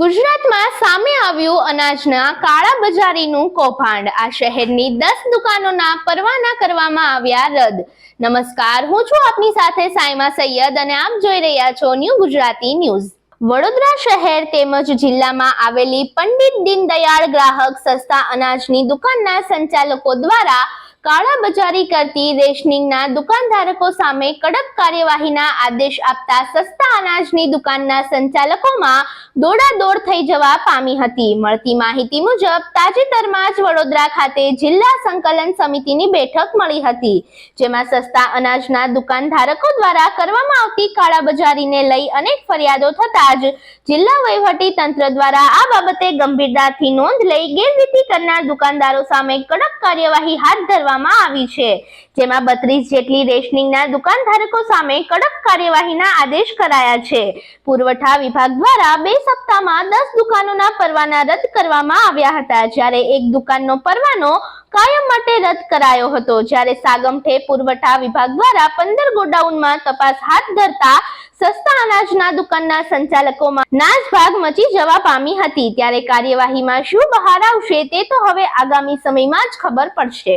ગુજરાતમાં સામે આવ્યું અનાજના કાળા બજારીનું કૌભાંડ. આ શહેરની દસ દુકાનોના પરવાના કરવામાં આવ્યા રદ. નમસ્કાર, હું છું આપની સાથે સાયમા સૈયદ અને આપ જોઈ રહ્યા છો ન્યૂ ગુજરાતી ન્યૂઝ. વડોદરા શહેર તેમજ જિલ્લામાં આવેલી પંડિત દીનદયાળ ગ્રાહક સસ્તા અનાજની દુકાનના સંચાલકો દ્વારા કાળા બજારી કરતી રેશનિંગના દુકાનધારકો સામે કડક કાર્યવાહીના આદેશ આપતા સસ્તા અનાજની દુકાનના સંચાલકોમાં દોડાદોડ થઈ જવા પામી હતી. મળતી માહિતી મુજબ, તાજેતરમાં જ વડોદરા ખાતે જિલ્લા સંકલન સમિતિની બેઠક મળી હતી, જેમાં સસ્તા અનાજના દુકાનધારકો દ્વારા કરવામાં આવતી કાળાબજારીને લઈ અનેક ફરિયાદો થતા જ જિલ્લા વહીવટી તંત્ર દ્વારા આ બાબતે ગંભીરતાથી નોંધ લઈ ગેરરીતિ કરનાર દુકાનદારો સામે કડક કાર્યવાહી હાથ ધરવામાં આવી છે, જેમાં બત્રીસ જેટલી રેશનિંગના દુકાનધારકો સામે કડક કાર્યવાહીના આદેશ કરાયા છે. પુરવઠા વિભાગ દ્વારા બે સપ્તાહમાં દસ દુકાનોના પરવાના રદ કરવામાં આવ્યા હતા, જ્યારે એક દુકાનનો પરવાનો કાયમ માટે રદ કરાયો હતો, જ્યારે સાગમઠે પુરવઠા વિભાગ દ્વારા પંદર ગોડાઉનમાં તપાસ હાથ ધરતા સસ્તા અનાજના દુકાનના સંચાલકોમાં નાસભાગ મચી જવા પામી હતી, ત્યારે કાર્યવાહીમાં શું બહાર આવશે તે તો હવે આગામી સમયમાં જ ખબર પડશે.